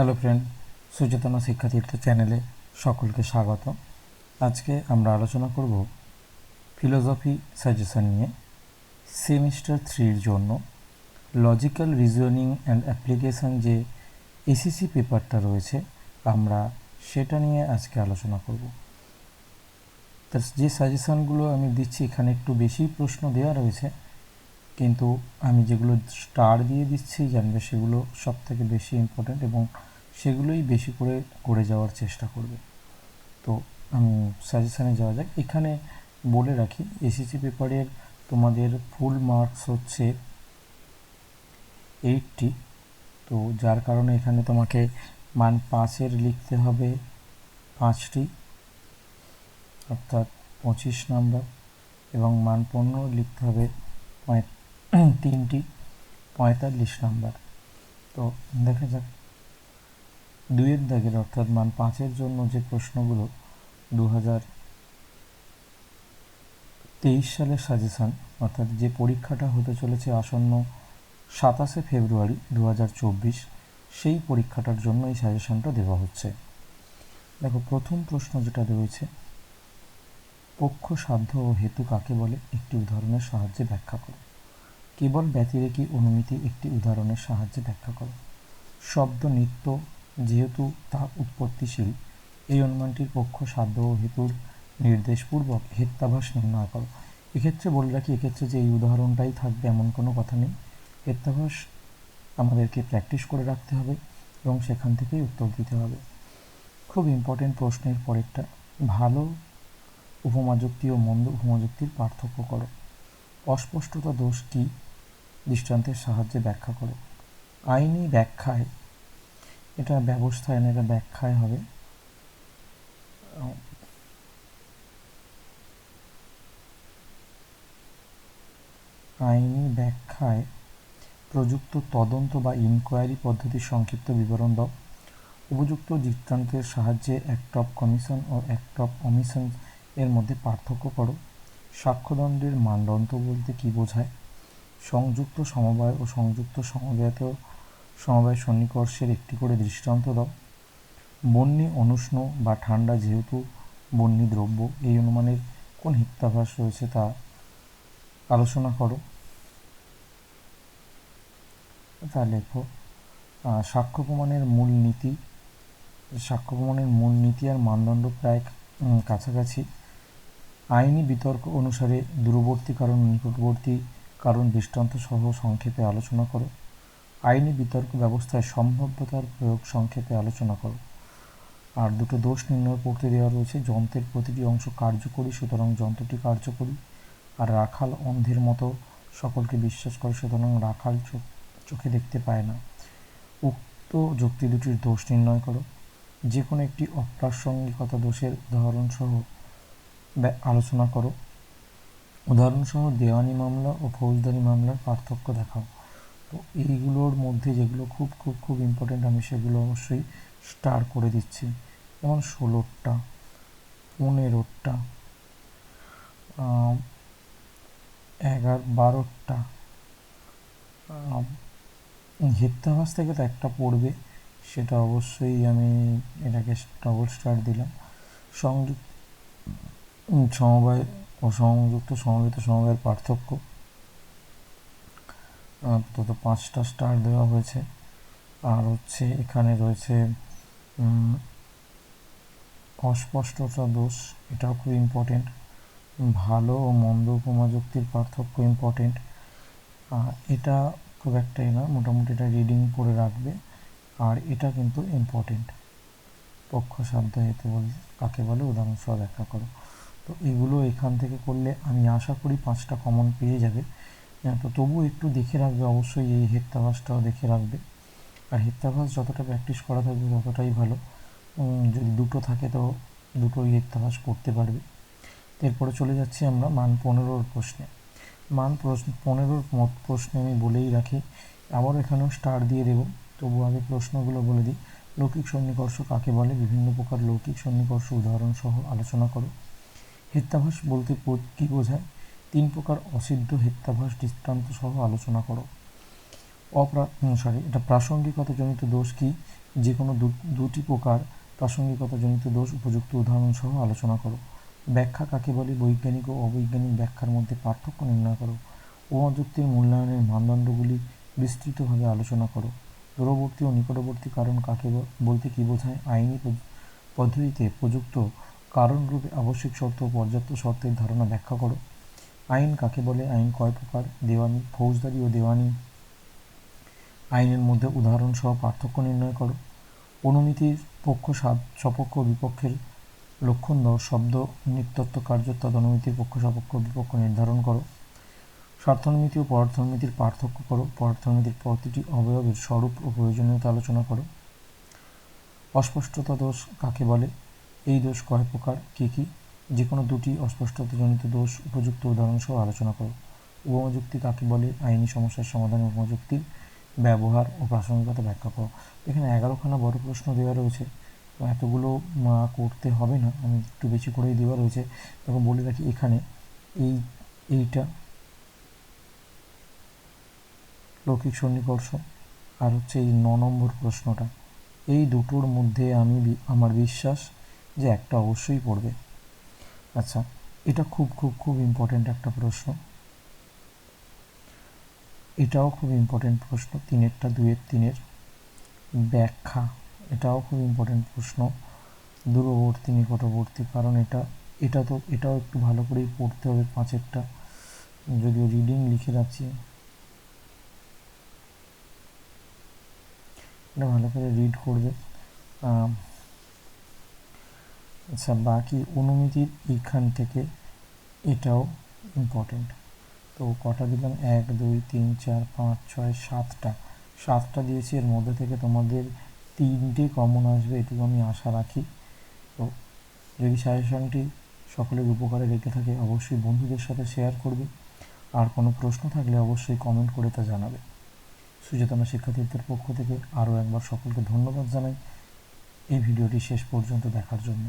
Hello friend, সুচেতনা শিক্ষাতীর্থ চ্যানেলে সকলকে স্বাগত আজকে আমরা আলোচনা করব ফিলোসফি সাজেশন নিয়ে। সেমিস্টার থ্রির জন্য লজিক্যাল রিজনিং অ্যান্ড অ্যাপ্লিকেশন যে এসিসি পেপারটা রয়েছে, আমরা সেটা নিয়ে আজকে আলোচনা করব। তা যে সাজেশনগুলো আমি দিচ্ছি, এখানে একটু বেশি প্রশ্ন দেওয়া রয়েছে, কিন্তু আমি যেগুলো স্টার দিয়ে দিচ্ছি, জানবে সেগুলো সব থেকে বেশি ইম্পর্ট্যান্ট এবং সেগুলোই বেশি করে করে যাওয়ার চেষ্টা করবে। তো সাজেশানে যাওয়া যাক। এখানে বলে রাখি এসএসসি পেপারের তোমাদের ফুল মার্কস হচ্ছে এইটটি তো যার কারণে এখানে তোমাকে মান পাঁচের লিখতে হবে, পাঁচটি, অর্থাৎ পঁচিশ নাম্বার। এবং মান পনেরো লিখতে হবে তিনটি, পঁয়তাল্লিশ নাম্বার। তো দেখা যাক দুইয়ের দাগের, অর্থাৎ মান পাঁচের জন্য যে প্রশ্নগুলো দু তেইশ সালের সাজেশান, অর্থাৎ যে পরীক্ষাটা হতে চলেছে আসন্ন সাতাশে ফেব্রুয়ারি দু হাজার চব্বিশ, সেই পরীক্ষাটার জন্য এই সাজেশনটা দেওয়া হচ্ছে। দেখো, প্রথম প্রশ্ন যেটা রয়েছে, পক্ষ, সাধ্য ও হেতু কাকে বলে? একটি উদাহরণের সাহায্যে ব্যাখ্যা করো। কেবল ব্যতিরেকী অনুমিতি একটি উদাহরণের সাহায্যে ব্যাখ্যা করো। শব্দ, নিত্য যেহেতু তা উৎপত্তিশীল, এই অনুমানটির পক্ষ, সাধ্য ও হেতুর নির্দেশপূর্বক হেত্যাভাস নির্ণয় করো। এক্ষেত্রে বলে রাখি, এক্ষেত্রে যে এই উদাহরণটাই থাকবে এমন কোনো কথা নেই। হেত্যাভাস আমাদেরকে প্র্যাকটিস করে রাখতে হবে এবং সেখান থেকেই উত্তর দিতে হবে। খুব ইম্পর্টেন্ট প্রশ্নের পরেরটা, ভালো উপমাযুক্তি ও মন্দ উপমাযুক্তির পার্থক্য করো। অস্পষ্টতা দোষ কী? দৃষ্টান্তের সাহায্যে ব্যাখ্যা করো। আইনি ব্যাখ্যায় এটা ব্যবস্থায় না, এটা ব্যাখ্যায় হবে। আইনি ব্যাখ্যায় প্রযুক্ত তদন্ত বা ইনকোয়ারি পদ্ধতির সংক্ষিপ্ত বিবরণ দাও। উপযুক্ত দৃষ্টান্তের সাহায্যে অ্যাক্ট অফ কমিশন ও অ্যাক্ট অফ অমিশন এর মধ্যে পার্থক্য করো। সাক্ষ্যদণ্ডের মানদণ্ড বলতে কী বোঝায়? সংযুক্ত সমবায় ও সংযুক্ত সমবেত সমবায় সন্নিকর্ষের একটি করে দৃষ্টান্ত দাও। বন্যী, অনুষ্ণ বা ঠান্ডা যেহেতু বন্যী দ্রব্য, এই অনুমানের কোন হিত্যাভাস রয়েছে তা আলোচনা করো। তা লেখো সাক্ষ্য প্রমাণের মূল নীতি, সাক্ষ্য প্রমাণের মূল নীতি আর মানদণ্ড প্রায় কাছাকাছি। আইনি বিতর্ক অনুসারে দূরবর্তী কারণ, নিকটবর্তী কারণ দৃষ্টান্ত সহ সংক্ষেপে আলোচনা করো। আইনি বিতর্ক ব্যবস্থায় সম্ভাব্যতার প্রয়োগ সংক্ষেপে আলোচনা করো। আর দুটো দোষ নির্ণয় করতে দেওয়া রয়েছে। যন্ত্রের প্রতিটি অংশ কার্যকরী, সুতরাং যন্ত্রটি কার্যকরী। আর রাখাল অন্ধের মতো সকলকে বিশ্বাস করে, সুতরাং রাখাল চোখ দেখতে পায় না। উক্ত যুক্তি দুটির দোষ নির্ণয় করো। যে কোনো একটি অপ্রাসঙ্গিকতা দোষের উদাহরণসহ আলোচনা করো। উদাহরণসহ দেওয়ানি মামলা ও ফৌজদারি মামলার পার্থক্য দেখাও। তো এইগুলোর মধ্যে যেগুলো খুব খুব খুব ইম্পর্টেন্ট আমি সেগুলো অবশ্যই স্টার করে দিচ্ছি। যেমন ষোলোরটা পনেরোটা এগারো, বারোটা হিত্যাভাস থেকে তো একটা পড়বে, সেটা অবশ্যই আমি এটাকে ডবল স্টার দিলাম। সংযুক্ত সমবায় ও সংযুক্ত সমবেত, সমবায়ের পার্থক্য। আহ, তত পাঁচটা স্টার দেওয়া হয়েছে। আর হচ্ছে এখানে রয়েছে অস্পষ্টতা দোষ এটাও খুব ইম্পর্টেন্ট ভালো ও মন্দ উপমা যুক্তির পার্থক্য ইম্পর্টেন্ট এটা খুব একটাই না মোটামুটি এটা রিডিং করে রাখবে। আর এটা কিন্তু ইম্পর্টেন্ট পক্ষ সাধ্য হেতু বলে কাকে বলে উদাহরণসহ ব্যাখ্যা করো। তো এগুলো এখান থেকে করলে আমি আশা করি পাঁচটা কমন পেয়ে যাবে। আহ, তো তবুও একটু দেখে রাখবে অবশ্যই এই হেত্যাভাসটাও দেখে রাখবে। আর হেত্যাভাস যতটা প্র্যাকটিস করা থাকবে ততটাই ভালো। যদি দুটো থাকে তো দুটোই হেত্যাভাস করতে পারবে। এরপরে চলে যাচ্ছি আমরা মান পনেরোর প্রশ্নে। মান প্রশ্ন পনেরোর মত প্রশ্নে আমি বলেই রাখি। আবার এখানেও স্টার দিয়ে দেবো। তবু আগে প্রশ্নগুলো বলে দিই। লৌকিক সন্নিকর্ষ কাকে বলে? বিভিন্ন প্রকার লৌকিক সন্নিকর্ষ উদাহরণ সহ আলোচনা করো। হেত্যাভাস বলতে কী বোঝায়? তিন প্রকার অসিদ্ধ হেত্যাভাস দৃষ্টান্ত সহ আলোচনা করো। অপ্রা সরি এটা প্রাসঙ্গিকতাজনিত দোষ কী? যে কোনো দুটি প্রকার প্রাসঙ্গিকতাজনিত দোষ উপযুক্ত উদাহরণ সহ আলোচনা করো। ব্যাখ্যা কাকে বলে? বৈজ্ঞানিক ও অবৈজ্ঞানিক ব্যাখ্যার মধ্যে পার্থক্য নির্ণয় করো। উপযুক্তির মূল্যায়নের মানদণ্ডগুলি বিস্তৃতভাবে আলোচনা করো। দূরবর্তী ও নিকটবর্তী কারণ কাকে বলতে কী বোঝায়? আইনি পদ- পদ্ধতিতে প্রযুক্ত কারণরূপে আবশ্যিক শর্ত ও পর্যাপ্ত শর্তের ধারণা ব্যাখ্যা করো। আইন কাকে বলে? আইন কয় প্রকার? দেওয়ানি, ফৌজদারি ও দেওয়ানি। আইনের মধ্যে উদাহরণ সহ পার্থক্য নির্ণয় করো। অনুমিতির পক্ষ সাত সপক্ষ বিপক্ষের লক্ষণ দাও শব্দ, নিত্যত্ব কার্যত্বাদ অনুমিতির পক্ষ, সপক্ষ বিপক্ষ নির্ধারণ করো। স্বার্থনুমিতি ও পরার্থনুমিতির পার্থক্য করো। পরার্থনুমিতির প্রতিটি অবয়বের স্বরূপ ও প্রয়োজনীয়তা আলোচনা করো। অস্পষ্টতা দোষ কাকে বলে? এই দোষ কয় প্রকার? কী কী? যে কোনো দুটি অস্পষ্টতাজনিত দোষ উপযুক্ত উদাহরণ সহ আলোচনা করো। উপমযুক্তি কাকে বলে? আইনি সমস্যার সমাধানে উপযুক্তির ব্যবহার ও প্রাসঙ্গিকতা ব্যাখ্যা করো। এখানে এগারোখানা বড় প্রশ্ন দেওয়া রয়েছে। এতগুলো আহ, করতে হবে না আমি একটু বেশি করেই দেওয়া রয়েছে। তখন বলে রাখি এখানে এই এইটা লৌকিক সন্নিকর্ষ আর হচ্ছে এই ন নম্বর প্রশ্নটা। এই দুটোর মধ্যে আমি আমার বিশ্বাস যে একটা অবশ্যই পড়বে। আচ্ছা এটা খুব খুব খুব ইম্পর্ট্যান্ট একটা প্রশ্ন। এটাও খুব ইম্পর্ট্যান্ট প্রশ্ন, তিনেরটা, দুয়ের, তিনের ব্যাখ্যা। এটাও খুব ইম্পর্ট্যান্ট প্রশ্ন। দূরবর্তী, নিকটবর্তী, কারণ এটা এটা তো, এটাও একটু ভালো করেই পড়তে হবে পাঁচেরটা। যদিও রিডিং লিখে রাখছি। এটা ভালো করে রিড করবে। আচ্ছা বাকি অনুমিতির এইখান থেকে এটাও ইম্পর্টেন্ট তো কটা দিলাম? এক, দুই, তিন, চার, পাঁচ, ছয়, সাতটা। সাতটা দিয়েছি, এর মধ্যে থেকে তোমাদের তিনটে কমন আসবে, এটুকু আমি আশা রাখি। তো যদি সাজেশনটি সকলের উপকারে রেখে থাকে, অবশ্যই বন্ধুদের সাথে শেয়ার করবে। আর কোনো প্রশ্ন থাকলে অবশ্যই কমেন্ট করে তা জানাবে। সুচেতনা শিক্ষার্থীদের পক্ষ থেকে আরও একবার সকলকে ধন্যবাদ জানাই। এই ভিডিওটি শেষ পর্যন্ত দেখার জন্য।